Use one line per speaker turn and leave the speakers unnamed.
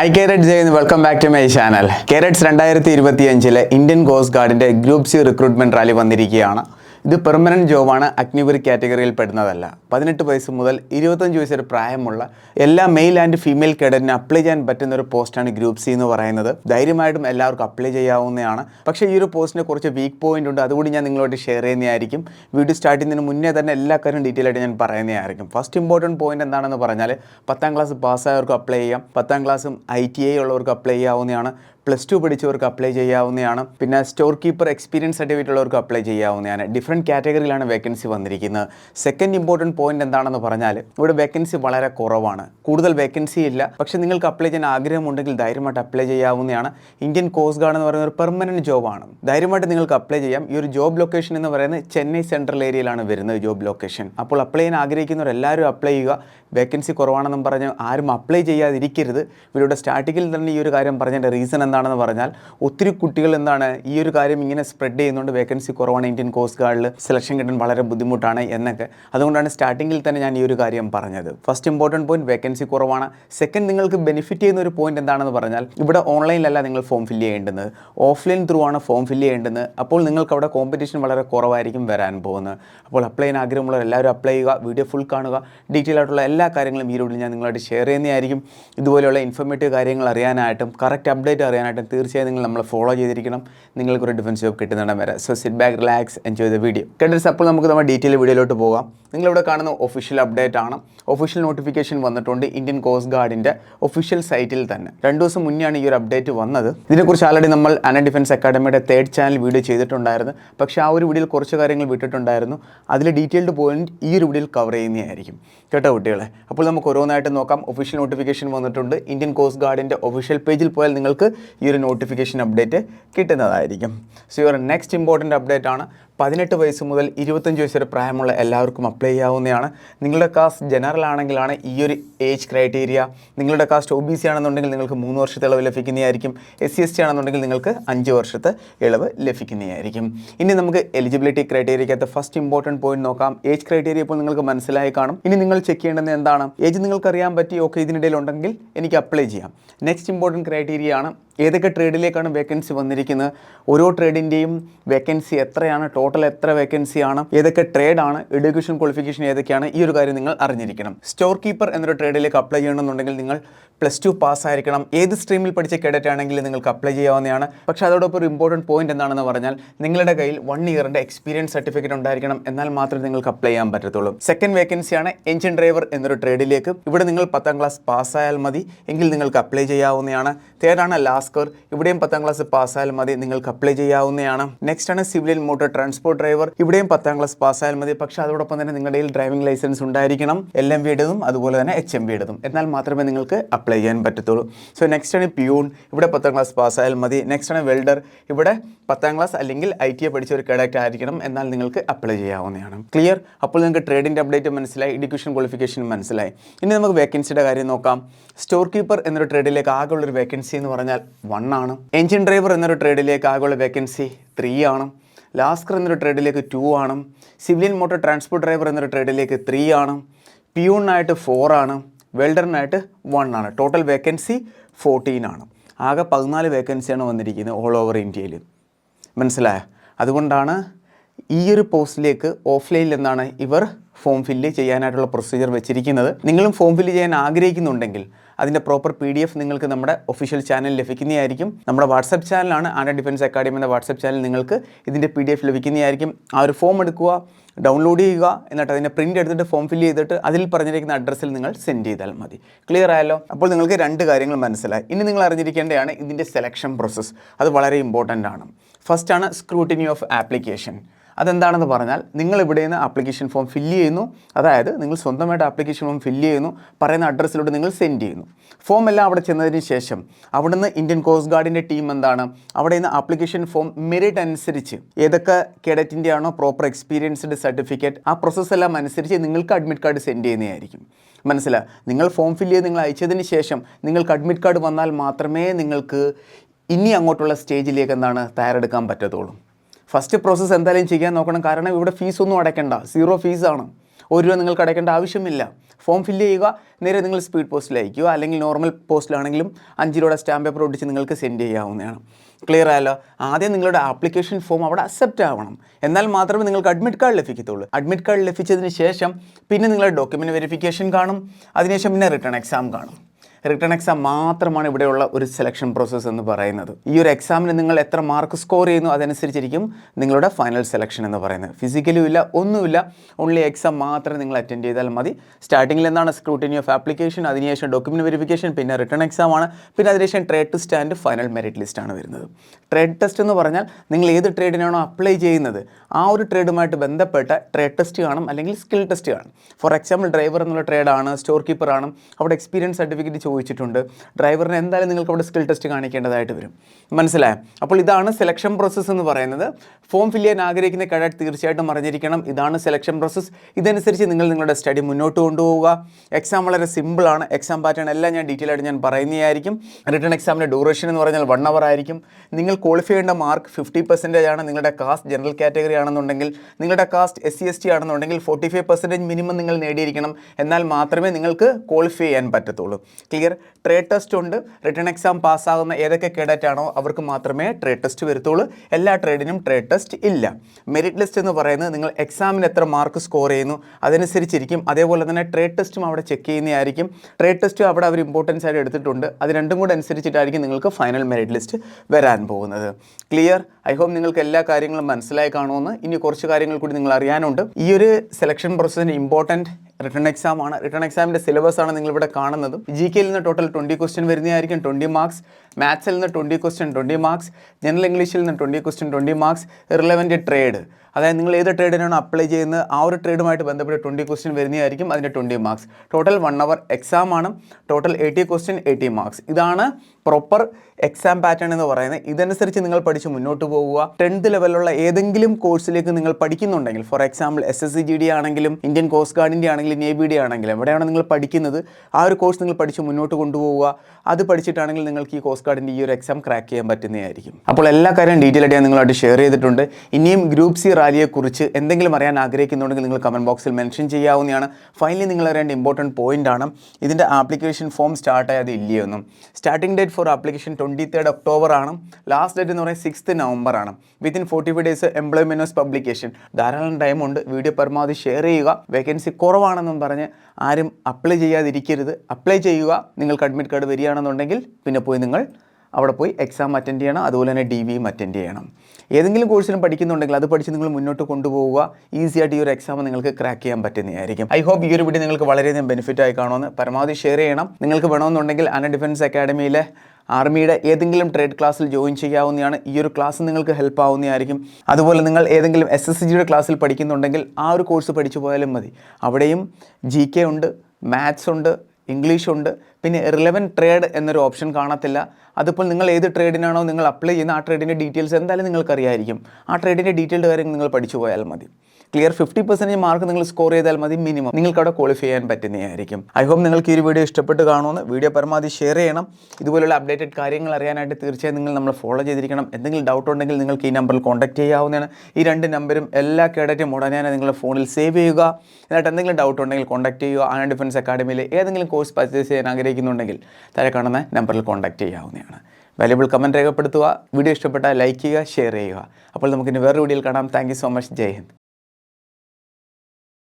Hi cadet Jai welcome back to my channel cadets രണ്ടായിരത്തി ഇരുപത്തിയഞ്ചിലെ Indian cost ഗാർഡിന്റെ group C recruitment rally വന്നിരിക്കുകയാണ്. ഇത് പെർമനന്റ് ജോബാണ് അഗ്നിപുരി കാറ്റഗറിയിൽ പെടുന്നതല്ല. പതിനെട്ട് വയസ്സ് മുതൽ ഇരുപത്തഞ്ച് വയസ്സ് വരെ പ്രായമുള്ള എല്ലാ മെയിൽ ആൻഡ് ഫീമെയിൽ കേഡറ്റിന് അപ്ലൈ ചെയ്യാൻ പറ്റുന്ന ഒരു പോസ്റ്റാണ് ഗ്രൂപ്പ് സി എന്ന് പറയുന്നത്. ധൈര്യമായിട്ടും എല്ലാവർക്കും അപ്ലൈ ചെയ്യാവുന്നതാണ്. പക്ഷേ ഈ ഒരു പോസ്റ്റിനെ കുറച്ച് വീക്ക് പോയിന്റ് ഉണ്ട്. അതുകൂടി ഞാൻ നിങ്ങളോട് ഷെയർ ചെയ്യുന്നതായിരിക്കും. വീഡിയോ സ്റ്റാർട്ട് ചെയ്യുന്നതിന് മുന്നേ തന്നെ എല്ലാ കാര്യം ഡീറ്റെയിൽ ആയിട്ട് ഞാൻ പറയുന്നതായിരിക്കും. ഫസ്റ്റ് ഇമ്പോർട്ടന്റ് പോയിന്റ് എന്താണെന്ന് പറഞ്ഞാൽ പത്താം ക്ലാസ് പാസ്സായവർക്ക് അപ്ലൈ ചെയ്യാം. പത്താം ക്ലാസ്സും ഐ ടി ഐ ഉള്ളവർക്ക് അപ്ലൈ ചെയ്യാവുന്നതാണ്. പ്ലസ് ടു പഠിച്ചവർക്ക് അപ്ലൈ ചെയ്യാവുന്നതാണ്. പിന്നെ സ്റ്റോർ കീപ്പർ എക്സ്പീരിയൻസ് സർട്ടിഫിക്കറ്റ് ഉള്ളവർക്ക് അപ്ലൈ ചെയ്യാവുന്നതാണ്. ഡിഫറെന്റ് കാറ്റഗറിയിലാണ് വേക്കൻസി വന്നിരിക്കുന്നത്. സെക്കൻഡ് ഇമ്പോർട്ടന്റ് പോയിന്റ് എന്താണെന്ന് പറഞ്ഞാൽ ഇവിടെ വേക്കൻസി വളരെ കുറവാണ്. കൂടുതൽ വേക്കൻസി ഇല്ല. പക്ഷെ നിങ്ങൾക്ക് അപ്ലൈ ചെയ്യാൻ ആഗ്രഹമുണ്ടെങ്കിൽ ധൈര്യമായിട്ട് അപ്ലൈ ചെയ്യാവുന്നതാണ്. ഇന്ത്യൻ കോസ്റ്റ് ഗാർഡ് എന്ന് പറയുന്ന ഒരു പെർമനന്റ് ജോബാണ് ധൈര്യമായിട്ട് നിങ്ങൾക്ക് അപ്ലൈ ചെയ്യാം. ഈ ഒരു ജോബ് ലൊക്കേഷൻ എന്ന് പറയുന്നത് ചെന്നൈ സെൻട്രൽ ഏരിയയിലാണ് വരുന്നത് ജോബ് ലൊക്കേഷൻ അപ്പോൾ അപ്ലൈ ചെയ്യാൻ ആഗ്രഹിക്കുന്നവർ എല്ലാവരും അപ്ലൈ ചെയ്യുക. വേക്കൻസി കുറവാണെന്നും പറഞ്ഞ് ആരും അപ്ലൈ ചെയ്യാതിരിക്കരുത്. ഇവരുടെ സ്റ്റാർട്ടിങ്ങിൽ തന്നെ ഈ ഒരു കാര്യം പറഞ്ഞതിന്റെ റീസൺ എന്താണെന്ന് പറഞ്ഞാൽ ഒത്തിരി കുട്ടികൾ എന്താണ് ഈ ഒരു കാര്യം ഇങ്ങനെ സ്പ്രെഡ് ചെയ്യുന്നുണ്ട്. വേക്കൻസി കുറവാണ്. ഇന്ത്യൻ കോസ്റ്റ് ഗാർഡിൽ സെലക്ഷൻ കിട്ടാൻ വളരെ ബുദ്ധിമുട്ടാണ് എന്നൊക്കെ. അതുകൊണ്ടാണ് സ്റ്റാർട്ടിങ്ങിൽ തന്നെ ഞാൻ ഈ ഒരു കാര്യം പറഞ്ഞത്. ഫസ്റ്റ് ഇമ്പോർട്ടന്റ് പോയിന്റ് വേക്കൻസി കുറവാണ്. സെക്കൻഡ് നിങ്ങൾക്ക് ബെനിഫിറ്റ് ചെയ്യുന്ന ഒരു പോയിന്റ് എന്താണെന്ന് പറഞ്ഞാൽ ഇവിടെ ഓൺലൈനിലല്ല നിങ്ങൾ ഫോം ഫില്ല് ചെയ്യേണ്ടത് ഓഫ്ലൈൻ ത്രൂ ആണ് ഫോം ഫില്ല് ചെയ്യേണ്ടത് അപ്പോൾ നിങ്ങൾക്ക് അവിടെ കോമ്പറ്റീഷൻ വളരെ കുറവായിരിക്കും വരാൻ പോകുന്നത്. അപ്പോൾ അപ്ലൈ ചെയ്യാൻ ആഗ്രഹമുള്ളവർ എല്ലാവരും അപ്ലൈ ചെയ്യുക. വീഡിയോ ഫുൾ കാണുക. ഡീറ്റെയിൽ ആയിട്ടുള്ള എല്ലാ കാര്യങ്ങളും ഈ റോഡിൽ ഞാൻ നിങ്ങളായിട്ട് ഷെയർ ചെയ്യുന്നതായിരിക്കും. ഇതുപോലെയുള്ള ഇൻഫോർമേറ്റീവ് കാര്യങ്ങൾ അറിയാനായിട്ടും കറക്റ്റ് അപ്ഡേറ്റ് അറിയാനായിട്ടും തീർച്ചയായും നിങ്ങൾ നമ്മളെ ഫോളോ ചെയ്തിരിക്കണം. നിങ്ങൾക്ക് ഒരു ഡിഫൻസ് ജോബ് കിട്ടുന്നിടം വരെ. So sit back relax enjoy the video cadets അപ്പോൾ നമുക്ക് നമ്മുടെ ഡീറ്റെയിൽ വീഡിയോയിലോട്ട് പോകാം. നിങ്ങളിവിടെ കാണുന്ന ഒഫീഷ്യൽ അപ്ഡേറ്റ് ആണ്. ഒഫീഷ്യൽ നോട്ടിഫിക്കേഷൻ വന്നിട്ടുണ്ട് ഇന്ത്യൻ കോസ്റ്റ് ഗാർഡിന്റെ ഒഫീഷ്യൽ സൈറ്റിൽ തന്നെ. രണ്ട് ദിവസം മുന്നെയാണ് ഈ ഒരു അപ്ഡേറ്റ് വന്നത്. ഇതിനെക്കുറിച്ച് ആൾറെഡി നമ്മൾ അന ഡിഫൻസ് അക്കാഡമിയുടെ തേർഡ് ചാനൽ വീഡിയോ ചെയ്തിട്ടുണ്ടായിരുന്നു. പക്ഷേ ആ ഒരു വീഡിയോയിൽ കുറച്ച് കാര്യങ്ങൾ വിട്ടിട്ടുണ്ടായിരുന്നു. അതിൽ ഡീറ്റെയിൽഡ് പോയിന്റ് ഈ ഒരു വീഡിയോയിൽ കവർ ചെയ്യുന്നതായിരിക്കും കേട്ടോ കുട്ടികളെ? അപ്പോൾ നമുക്ക് ഓരോന്നായിട്ട് നോക്കാം. ഒഫീഷ്യൽ നോട്ടിഫിക്കേഷൻ വന്നിട്ടുണ്ട്. ഇന്ത്യൻ കോസ്റ്റ് ഗാർഡിന്റെ ഒഫീഷ്യൽ പേജിൽ പോയാൽ നിങ്ങൾക്ക് ഈ ഒരു നോട്ടിഫിക്കേഷൻ അപ്ഡേറ്റ് കിട്ടുന്നതായിരിക്കും. So your next important update ആണ് പതിനെട്ട് വയസ്സ് മുതൽ ഇരുപത്തഞ്ച് വയസ്സ് വരെ പ്രായമുള്ള എല്ലാവർക്കും അപ്ലൈ ചെയ്യാവുന്നതാണ്. നിങ്ങളുടെ കാസ്റ്റ് ജനറൽ ആണെങ്കിലാണ് ഈ ഒരു ഏജ് ക്രൈറ്റീരിയ നിങ്ങളുടെ കാസ്റ്റ് ഒ ബി സി ആണെന്നുണ്ടെങ്കിൽ നിങ്ങൾക്ക് മൂന്ന് വർഷത്തെ ഇളവ് ലഭിക്കുന്നതായിരിക്കും. എസ് സി എസ് ടി ആണെന്നുണ്ടെങ്കിൽ നിങ്ങൾക്ക് അഞ്ച് വർഷത്തെ ഇളവ് ലഭിക്കുന്നതായിരിക്കും. ഇനി നമുക്ക് എലിജിബിലിറ്റി ക്രൈറ്റീരിയക്കകത്ത് ഫസ്റ്റ് ഇമ്പോർട്ടന്റ് പോയിന്റ് നോക്കാം. ഏജ് ക്രൈറ്റീരിയ ഇപ്പോൾ നിങ്ങൾക്ക് മനസ്സിലായി കാണും. ഇനി നിങ്ങൾ ചെക്ക് ചെയ്യേണ്ടത് എന്താണ്? ഏജ് നിങ്ങൾക്ക് അറിയാൻ പറ്റി ഓക്കെ ഇതിനിടയിൽ ഉണ്ടെങ്കിൽ എനിക്ക് അപ്ലൈ ചെയ്യാം. നെക്സ്റ്റ് ഇമ്പോർട്ടന്റ് ക്രൈറ്റീരിയ ആണ്. ഏതൊക്കെ ട്രേഡിലേക്കാണ് വേക്കൻസി വന്നിരിക്കുന്നത്? ഓരോ ട്രേഡിന്റെയും വേക്കൻസി എത്രയാണ്? ടോട്ടൽ എത്ര വേക്കൻസിയാണ് ഏതൊക്കെ ട്രേഡ് ആണ് എഡ്യൂക്കേഷൻ ക്വാളിഫിക്കേഷൻ ഏതൊക്കെയാണ് ഈ ഒരു കാര്യം നിങ്ങൾ അറിഞ്ഞിരിക്കണം. സ്റ്റോർ കീപ്പർ എന്നൊരു ട്രേഡിലേക്ക് അപ്ലൈ ചെയ്യണമെന്നുണ്ടെങ്കിൽ നിങ്ങൾ പ്ലസ് ടു പാസ്സായിരിക്കണം ഏത് സ്ട്രീമിൽ പഠിച്ച കേഡറ്റ് ആണെങ്കിൽ നിങ്ങൾക്ക് അപ്ലൈ ചെയ്യാവുന്നതാണ്. പക്ഷേ അതോടൊപ്പം ഒരു ഇമ്പോർട്ടന്റ് പോയിന്റ് എന്താണെന്ന് പറഞ്ഞാൽ നിങ്ങളുടെ കയ്യിൽ വൺ ഇയറിന്റെ എക്സ്പീരിയൻസ് സർട്ടിഫിക്കറ്റ് ഉണ്ടായിരിക്കണം. എന്നാൽ മാത്രമേ നിങ്ങൾക്ക് അപ്ലൈ ചെയ്യാൻ പറ്റത്തുള്ളൂ. സെക്കൻഡ് വേക്കൻസിയാണ് എഞ്ചിൻ ഡ്രൈവർ എന്നൊരു ട്രേഡിലേക്ക് ഇവിടെ നിങ്ങൾ പത്താം ക്ലാസ് പാസ്സായാൽ മതി. എങ്കിൽ നിങ്ങൾക്ക് അപ്ലൈ ചെയ്യാവുന്നതാണ്. തേർഡാണ് ലാസ്കർ. ഇവിടെയും പത്താം ക്ലാസ് പാസ്സായാൽ മതി. നിങ്ങൾക്ക് അപ്ലൈ ചെയ്യാവുന്നതാണ്. നെക്സ്റ്റ് ആണ് സിവിൽ മോട്ടോർ ട്രാൻസ്പോർട്ട് ഡ്രൈവർ. ഇവിടെയും പത്താം ക്ലാസ് പാസ്സായാൽ മതി. പക്ഷേ അതോടൊപ്പം തന്നെ നിങ്ങളുടെ കയ്യിൽ ഡ്രൈവിംഗ് ലൈസൻസ് ഉണ്ടായിരിക്കണം. എൽ എം വിയുടേതും അതുപോലെ തന്നെ എച്ച് എം വിയുടേതും എന്നാൽ മാത്രമേ നിങ്ങൾക്ക് അപ്ലൈ ചെയ്യാൻ പറ്റത്തുള്ളൂ. സോ നെക്സ്റ്റ് ആണ് പ്യൂൺ. ഇവിടെ പത്താം ക്ലാസ് പാസ്സായാൽ മതി. നെക്സ്റ്റ് ആണ് വെൽഡർ. ഇവിടെ പത്താം ക്ലാസ് അല്ലെങ്കിൽ ഐ ടി എ പഠിച്ച ഒരു കേഡറ്റ് ആയിരിക്കണം. എന്നാൽ നിങ്ങൾക്ക് അപ്ലൈ ചെയ്യാവുന്നതാണ്. ക്ലിയർ അപ്പോൾ നിങ്ങൾക്ക് ട്രേഡിന്റെ അപ്ഡേറ്റ് മനസ്സിലായി. എഡ്യൂക്കേഷൻ ക്വാളിഫിക്കേഷൻ മനസ്സിലായി. ഇനി നമുക്ക് വേക്കൻസിയുടെ കാര്യം നോക്കാം. സ്റ്റോർ കീപ്പർ എന്നൊരു ട്രേഡിലേക്ക് ആകെയുള്ളൊരു വേക്കൻസി എന്ന് പറഞ്ഞാൽ വൺ ആണ്. എഞ്ചിൻ ഡ്രൈവർ എന്നൊരു ട്രേഡിലേക്ക് ആകെയുള്ള വേക്കൻസി ത്രീ ആണ്. ലാസ്കർ എന്നൊരു ട്രേഡിലേക്ക് ടു ആണ്. സിവിലിയൻ മോട്ടോർ ട്രാൻസ്പോർട്ട് ഡ്രൈവർ എന്നൊരു ട്രേഡിലേക്ക് ത്രീ ആണ്. പിയൂണിനായിട്ട് ഫോർ ആണ്. വെൽഡറിനായിട്ട് വൺ ആണ്. ടോട്ടൽ വേക്കൻസി ഫോർട്ടീൻ ആണ്. ആകെ പതിനാല് വേക്കൻസിയാണ് വന്നിരിക്കുന്നത് ഓൾ ഓവർ ഇന്ത്യയിൽ മനസ്സിലായോ? അതുകൊണ്ടാണ് ഈ ഒരു പോസ്റ്റിലേക്ക് ഓഫ്ലൈനിൽ നിന്നാണ് ഇവർ ഫോം ഫില്ല് ചെയ്യാനായിട്ടുള്ള പ്രൊസീജിയർ വെച്ചിരിക്കുന്നത്. നിങ്ങളും ഫോം ഫില്ല് ചെയ്യാൻ ആഗ്രഹിക്കുന്നുണ്ടെങ്കിൽ അതിന്റെ പ്രോപ്പർ പി ഡി എഫ് നിങ്ങൾക്ക് നമ്മുടെ ഒഫീഷ്യൽ ചാനൽ ലഭിക്കുന്നതായിരിക്കും. നമ്മുടെ വാട്സപ്പ് ചാനലാണ് ആൻഡ് ഡിഫൻസ് അക്കാഡമി എന്ന വാട്സപ്പ് ചാനൽ നിങ്ങൾക്ക് ഇതിന്റെ പി ഡി എഫ് ലഭിക്കുന്നതായിരിക്കും. ആ ഒരു ഫോം എടുക്കുക ഡൗൺലോഡ് ചെയ്യുക എന്നിട്ട് അതിന്റെ പ്രിന്റ് എടുത്തിട്ട് ഫോം ഫില്ല് ചെയ്തിട്ട് അതിൽ പറഞ്ഞിരിക്കുന്ന അഡ്രസ്സിൽ നിങ്ങൾ സെൻഡ് ചെയ്താൽ മതി. ക്ലിയർ ആയല്ലോ? അപ്പോൾ നിങ്ങൾക്ക് രണ്ട് കാര്യങ്ങൾ മനസ്സിലായി. ഇനി നിങ്ങൾ അറിഞ്ഞിരിക്കേണ്ടതാണ് ഇതിന്റെ സെലക്ഷൻ പ്രോസസ്സ് അത് വളരെ ഇമ്പോർട്ടന്റ് ആണ്. ഫസ്റ്റാണ് സ്ക്രൂട്ടിനി ഓഫ് ആപ്ലിക്കേഷൻ അതെന്താണെന്ന് പറഞ്ഞാൽ നിങ്ങൾ ഇവിടെ നിന്ന് ആപ്ലിക്കേഷൻ ഫോം ഫില്ല് ചെയ്യുന്നു. അതായത് നിങ്ങൾ സ്വന്തമായിട്ട് ആപ്ലിക്കേഷൻ ഫോം ഫില്ല് ചെയ്യുന്നു. പറയുന്ന അഡ്രസ്സിലൂടെ നിങ്ങൾ സെൻഡ് ചെയ്യുന്നു. ഫോം എല്ലാം അവിടെ ചെന്നതിന് ശേഷം അവിടുന്ന് ഇന്ത്യൻ കോസ്റ്റ് ഗാർഡിന്റെ ടീം എന്താണ്? അവിടെ നിന്ന് ആപ്ലിക്കേഷൻ ഫോം മെറിറ്റ് അനുസരിച്ച് ഏതൊക്കെ കേഡറ്റിന്റെ ആണോ പ്രോപ്പർ എക്സ്പീരിയൻസ്ഡ് സർട്ടിഫിക്കറ്റ് ആ പ്രോസസ്സ് എല്ലാം അനുസരിച്ച് നിങ്ങൾക്ക് അഡ്മിറ്റ് കാർഡ് സെൻഡ് ചെയ്യുന്നതായിരിക്കും. മനസ്സിലായി നിങ്ങൾ ഫോം ഫില്ല് ചെയ്ത് നിങ്ങൾ അയച്ചതിന് ശേഷം നിങ്ങൾക്ക് അഡ്മിറ്റ് കാർഡ് വന്നാൽ മാത്രമേ നിങ്ങൾക്ക് ഇനി അങ്ങോട്ടുള്ള സ്റ്റേജിലേക്ക് എന്താണ്? തയ്യാറെടുക്കാൻ പറ്റത്തുള്ളൂ. ഫസ്റ്റ് പ്രോസസ്സ് എന്തായാലും ചെയ്യാൻ നോക്കണം. കാരണം ഇവിടെ ഫീസ് ഒന്നും അടയ്ക്കണ്ട. സീറോ ഫീസാണ് ഒരു രൂപ നിങ്ങൾക്ക് അടയ്ക്കേണ്ട ആവശ്യമില്ല. ഫോം ഫില്ല് ചെയ്യുക. നേരെ നിങ്ങൾ സ്പീഡ് പോസ്റ്റിൽ അയക്കുക അല്ലെങ്കിൽ നോർമൽ പോസ്റ്റിലാണെങ്കിലും അഞ്ച് രൂപയുടെ സ്റ്റാമ്പ് പേപ്പർ ഒട്ടിച്ച് നിങ്ങൾക്ക് സെൻഡ് ചെയ്യാവുന്നതാണ്. ക്ലിയർ ആയല്ലോ? ആദ്യം നിങ്ങളുടെ ആപ്ലിക്കേഷൻ ഫോം അവിടെ അക്സെപ്റ്റ് ആവണം. എന്നാൽ മാത്രമേ നിങ്ങൾക്ക് അഡ്മിറ്റ് കാർഡ് ലഭിക്കത്തുള്ളൂ. അഡ്മിറ്റ് കാർഡ് ലഭിച്ചതിന് ശേഷം പിന്നെ നിങ്ങളുടെ ഡോക്യുമെന്റ് വെരിഫിക്കേഷൻ കാണും. അതിനുശേഷം പിന്നെ റിട്ടേൺ എക്സാം കാണും. റിട്ടേൺ എക്സാം മാത്രമാണ് ഇവിടെയുള്ള ഒരു സെലക്ഷൻ പ്രോസസ്സ് എന്ന് പറയുന്നത്. ഈ ഒരു എക്സാമിന് നിങ്ങൾ എത്ര മാർക്ക് സ്കോർ ചെയ്യുന്നു അതനുസരിച്ചിരിക്കും നിങ്ങളുടെ ഫൈനൽ സെലക്ഷൻ എന്ന് പറയുന്നത്. ഫിസിക്കലും ഇല്ല ഒന്നുമില്ല ഓൺലി എക്സാം മാത്രം നിങ്ങൾ അറ്റൻഡ് ചെയ്താൽ മതി. സ്റ്റാർട്ടിങ്ങിൽ എന്താണ് സ്ക്രൂട്ടിനി ഓഫ് ആപ്ലിക്കേഷൻ അതിനുശേഷം ഡോക്യുമെന്റ് വെരിഫിക്കേഷൻ പിന്നെ റിട്ടേൺ എക്സാം ആണ്. പിന്നെ അതിനുശേഷം trade test and final merit list ആണ് വരുന്നത്. ട്രേഡ് ടെസ്റ്റ് എന്ന് പറഞ്ഞാൽ നിങ്ങൾ ഏത് ട്രേഡിനാണോ അപ്ലൈ ചെയ്യുന്നത് ആ ഒരു ട്രേഡുമായിട്ട് ബന്ധപ്പെട്ട ട്രേഡ് ടെസ്റ്റ് കാണും അല്ലെങ്കിൽ സ്കിൽ ടെസ്റ്റ് കാണും. ഫോർ എക്സാമ്പിൾ ഡ്രൈവർ എന്നുള്ള ട്രേഡാണ് സ്റ്റോർ കീപ്പർ ആണ്. അവിടെ എക്സ്പീരിയൻസ് സർട്ടിഫിക്കറ്റ് ചോദിച്ചിട്ടുണ്ട്. ഡ്രൈവറിന് എന്തായാലും നിങ്ങൾക്ക് അവിടെ സ്കിൽ ടെസ്റ്റ് കാണിക്കേണ്ടതായിട്ട് വരും. മനസ്സിലായോ? അപ്പോൾ ഇതാണ് സെലക്ഷൻ പ്രോസസ്സ് എന്ന് പറയുന്നത്. ഫോം ഫില്ല് ചെയ്യാൻ ആഗ്രഹിക്കുന്ന കേഡറ്റ് തീർച്ചയായിട്ടും അറിഞ്ഞിരിക്കണം. ഇതാണ് സെലക്ഷൻ പ്രോസസ്സ് ഇതനുസരിച്ച് നിങ്ങൾ നിങ്ങളുടെ സ്റ്റഡി മുന്നോട്ട് കൊണ്ടുപോവുക. എക്സാം വളരെ സിമ്പിളാണ് എക്സാം പാറ്റേൺ എല്ലാം ഞാൻ ഡീറ്റെയിൽ ആയിട്ട് ഞാൻ പറയുന്നതായിരിക്കും. റിട്ടേൺ എക്സാമിന്റെ ഡ്യൂറേഷൻ എന്ന് പറഞ്ഞാൽ വൺ അവർ ആയിരിക്കും. നിങ്ങൾ ക്വാളിഫൈ ചെയ്യേണ്ട മാർക്ക് ഫിഫ്റ്റി പെർസെന്റേജ് ആണ്. നിങ്ങളുടെ കാസ്റ്റ് ജനറൽ കാറ്റഗറി ആണെന്നുണ്ടെങ്കിൽ നിങ്ങളുടെ caste S C S T ആണെന്നുണ്ടെങ്കിൽ ഫോർട്ടി ഫൈവ് പെർസെന്റേജ് മിനിമം നിങ്ങൾ നേടിയിരിക്കണം. എന്നാൽ മാത്രമേ നിങ്ങൾക്ക് ക്വാളിഫൈ ചെയ്യാൻ പറ്റത്തുള്ളൂ. ക്ലിയർ ട്രേഡ് ടെസ്റ്റ് ഉണ്ട്. റിട്ടേൺ എക്സാം പാസ്സാകുന്ന ഏതൊക്കെ കേഡറ്റ് ആണോ അവർക്ക് മാത്രമേ ട്രേഡ് ടെസ്റ്റ് വരുത്തുള്ളൂ. എല്ലാ ട്രേഡിനും ട്രേഡ് ടെസ്റ്റ് ഇല്ല. മെറിറ്റ് ലിസ്റ്റ് എന്ന് പറയുന്നത് നിങ്ങൾ എക്സാമിന് എത്ര മാർക്ക് സ്കോർ ചെയ്യുന്നു അതനുസരിച്ചിരിക്കും. അതേപോലെ തന്നെ ട്രേഡ് ടെസ്റ്റും അവിടെ ചെക്ക് ചെയ്യുന്നതായിരിക്കും. ട്രേഡ് ടെസ്റ്റും അവിടെ അവർ ഇമ്പോർട്ടൻസ് ആയിട്ട് എടുത്തിട്ടുണ്ട്. അത് രണ്ടും കൂടെ അനുസരിച്ചിട്ടായിരിക്കും നിങ്ങൾക്ക് ഫൈനൽ മെറിറ്റ് ലിസ്റ്റ് വരാൻ പോകുന്നത്. ക്ലിയർ ഐ ഹോപ്പ് നിങ്ങൾക്ക് എല്ലാ കാര്യങ്ങളും മനസ്സിലായി കാണുമെന്ന്. ഇനി കുറച്ച് കാര്യങ്ങൾ കൂടി നിങ്ങൾ അറിയാനുണ്ട്. ഈ ഒരു സെലക്ഷൻ പ്രോസസ്സിന് ഇമ്പോർട്ടന്റ് റിട്ടേൺ എക്സാം ആണ്. റിട്ടേൺ എക്സാമിന്റെ സിലബസ് ആണ് നിങ്ങളിവിടെ കാണുന്നത്. ജി കെയിൽ നിന്ന് ടോട്ടൽ ട്വന്റി ക്വസ്റ്റ്യൻ വരുന്നതായിരിക്കും ട്വന്റി മാർക്സ് മാത്സിൽ നിന്ന് twenty question twenty marks general ഇംഗ്ലീഷിൽ നിന്ന് twenty question twenty marks relevant trade അതായത് നിങ്ങൾ ഏത് ട്രേഡിനാണ് അപ്ലൈ ചെയ്യുന്നത് ആ ഒരു ട്രേഡുമായിട്ട് ബന്ധപ്പെട്ട് ട്വന്റി ക്വസ്റ്റ്യൻ വരുന്നതായിരിക്കും അതിന്റെ twenty marks total one hour exam ആണ്. Total eighty question eighty marks ഇതാണ് പ്രോപ്പർ എക്സാം പാറ്റേൺ എന്ന് പറയുന്നത്. ഇതനുസരിച്ച് നിങ്ങൾ പഠിച്ച് മുന്നോട്ട് പോവുക. ടെൻത്ത് ലെവലുള്ള ഏതെങ്കിലും കോഴ്സിലേക്ക് നിങ്ങൾ പഠിക്കുന്നുണ്ടെങ്കിൽ for example S S C G D ആണെങ്കിലും ഇന്ത്യൻ കോസ്റ്റ് ഗാർഡിന്റെ ആണെങ്കിലും നേവിയുടെ ആണെങ്കിലും എവിടെയാണ് നിങ്ങൾ പഠിക്കുന്നത് ആ ഒരു കോഴ്സ് നിങ്ങൾ പഠിച്ച് മുന്നോട്ട് കൊണ്ടുപോവുക. അത് പഠിച്ചിട്ടാണെങ്കിൽ നിങ്ങൾക്ക് ഈ കോസ്റ്റ് ഗാർഡിന്റെ ഈ ഒരു എക്സാം ക്രാക്ക് ചെയ്യാൻ പറ്റുന്നതായിരിക്കും. അപ്പോൾ എല്ലാ കാര്യവും ഡീറ്റെയിൽ ആയിട്ട് ഞാൻ നിങ്ങളായിട്ട് ഷെയർ ചെയ്തിട്ടുണ്ട്. ഇനിയും ഗ്രൂപ്പ് സി റാലിയെക്കുറിച്ച് എന്തെങ്കിലും അറിയാൻ ആഗ്രഹിക്കുന്നുണ്ടെങ്കിൽ നിങ്ങൾ കമന്റ് ബോക്സിൽ മെൻഷൻ ചെയ്യാവുന്നതാണ്. ഫൈനലി നിങ്ങൾ അറിയേണ്ട ഇമ്പോർട്ടന്റ് പോയിന്റ് ആണ്. ഇതിന്റെ ആപ്ലിക്കേഷൻ ഫോം സ്റ്റാർട്ട് ആയത് ഇല്ലയെന്നും. Starting date for application twenty third October ആണ്. ലാസ്റ്റ് ഡേറ്റ് എന്ന് പറയുന്നത് സിക്സ്ത് നവംബർ ആണ്. Within forty five days employment publication ധാരാളം ടൈമുണ്ട് വീഡിയോ പരമാവധി ഷെയർ ചെയ്യുക. വേക്കൻസി കുറവാണെന്നും പറഞ്ഞ് ആരും അപ്ലൈ ചെയ്യാതിരിക്കരുത്. അപ്ലൈ ചെയ്യുക. നിങ്ങൾക്ക് അഡ്മിറ്റ് കാർഡ് വരികയാണെന്നുണ്ടെങ്കിൽ പിന്നെ പോയി നിങ്ങൾ അവിടെ പോയി എക്സാം അറ്റൻഡ് ചെയ്യണം അതുപോലെ തന്നെ ഡി വിയും അറ്റൻഡ് ചെയ്യണം. ഏതെങ്കിലും കോഴ്സിലും പഠിക്കുന്നുണ്ടെങ്കിൽ അത് പഠിച്ച് നിങ്ങൾ മുന്നോട്ട് കൊണ്ടുപോവുക. ഈസി ആയിട്ട് ഈ ഒരു എക്സാം നിങ്ങൾക്ക് ക്രാക്ക് ചെയ്യാൻ പറ്റുന്നതായിരിക്കും. ഐ ഹോപ്പ് ഈ ഒരു വീഡിയോ നിങ്ങൾക്ക് വളരെയധികം ബെനിഫിറ്റ് ആയി കാണുമെന്ന് പരമാവധി ഷെയർ ചെയ്യണം. നിങ്ങൾക്ക് വേണമെന്നുണ്ടെങ്കിൽ അന ഡിഫൻസ് അക്കാഡമിയിലെ ആർമിയുടെ ഏതെങ്കിലും ട്രേഡ് ക്ലാസ്സിൽ ജോയിൻ ചെയ്യാവുന്നതാണ്. ഈ ഒരു ക്ലാസ് നിങ്ങൾക്ക് ഹെൽപ്പ് ആവുന്നതായിരിക്കും. അതുപോലെ നിങ്ങൾ ഏതെങ്കിലും എസ് എസ് ജിയുടെ ക്ലാസ്സിൽ പഠിക്കുന്നുണ്ടെങ്കിൽ ആ ഒരു കോഴ്സ് പഠിച്ചു പോയാലും മതി. അവിടെയും ജി കെ ഉണ്ട് മാത്സ് ഉണ്ട് ഇംഗ്ലീഷ് ഉണ്ട്. പിന്നെ റിലവൻ ട്രേഡ് എന്നൊരു ഓപ്ഷൻ കാണത്തില്ല. അതിപ്പോൾ നിങ്ങൾ ഏത് ട്രേഡിനാണോ നിങ്ങൾ അപ്ലൈ ചെയ്യുന്ന ആ ട്രേഡിന്റെ ഡീറ്റെയിൽസ് എന്തായാലും നിങ്ങൾക്ക് അറിയായിരിക്കും ആ ട്രേഡിന്റെ ഡീറ്റെയിൽഡ് കാര്യം നിങ്ങൾ പഠിച്ചു പോയാൽ മതി. ക്ലിയർ ഫിഫ്റ്റി പെർസെന്റേജ് മാർക്ക് നിങ്ങൾ സ്കോർ ചെയ്താൽ മതി മിനിമം നിങ്ങൾക്ക് അവിടെ ക്വാളിഫൈ ചെയ്യാൻ പറ്റുന്നതായിരിക്കും. ഐ ഹോപ്പ് നിങ്ങൾക്ക് ഈ ഒരു വീഡിയോ ഇഷ്ടപ്പെട്ട് കാണുമെന്ന്. വീഡിയോ പരമാവധി ഷെയർ ചെയ്യണം. ഇതുപോലുള്ള അപ്ഡേറ്റഡ് കാര്യങ്ങൾ അറിയാനായിട്ട് തീർച്ചയായും നിങ്ങൾ നമ്മൾ ഫോളോ ചെയ്തിരിക്കണം. എന്തെങ്കിലും ഡൗട്ട് ഉണ്ടെങ്കിൽ നിങ്ങൾക്ക് ഈ നമ്പറിൽ കോൺടാക്ട് ചെയ്യാവുന്നതാണ്. ഈ രണ്ട് നമ്പരും എല്ലാ കേഡറ്റും ഉടനെ നിങ്ങളുടെ ഫോണിൽ സേവ് ചെയ്യുക. എന്നിട്ട് എന്തെങ്കിലും ഡൗട്ട് ഉണ്ടെങ്കിൽ കോൺടാക്ട് ചെയ്യുക. ആന ഡിഫൻസ് അക്കാഡമിയിൽ ഏതെങ്കിലും കോഴ്സ് പർച്ചേസ് ചെയ്യാൻ ആഗ്രഹിക്കുന്നുണ്ടെങ്കിൽ താഴെ കാണുന്ന നമ്പറിൽ കോൺടാക്ട് ചെയ്യാവുന്നതാണ്. വാല്യബിൾ കമന്റ് രേഖപ്പെടുത്തുക വീഡിയോ ഇഷ്ടപ്പെട്ടാൽ ലൈക്ക് ചെയ്യുക ഷെയർ ചെയ്യുക. അപ്പോൾ നമുക്കിനി വേറൊരു വീഡിയോയിൽ കാണാം. താങ്ക് സോ മച്ച് ജയ് ഹിന്ദ്.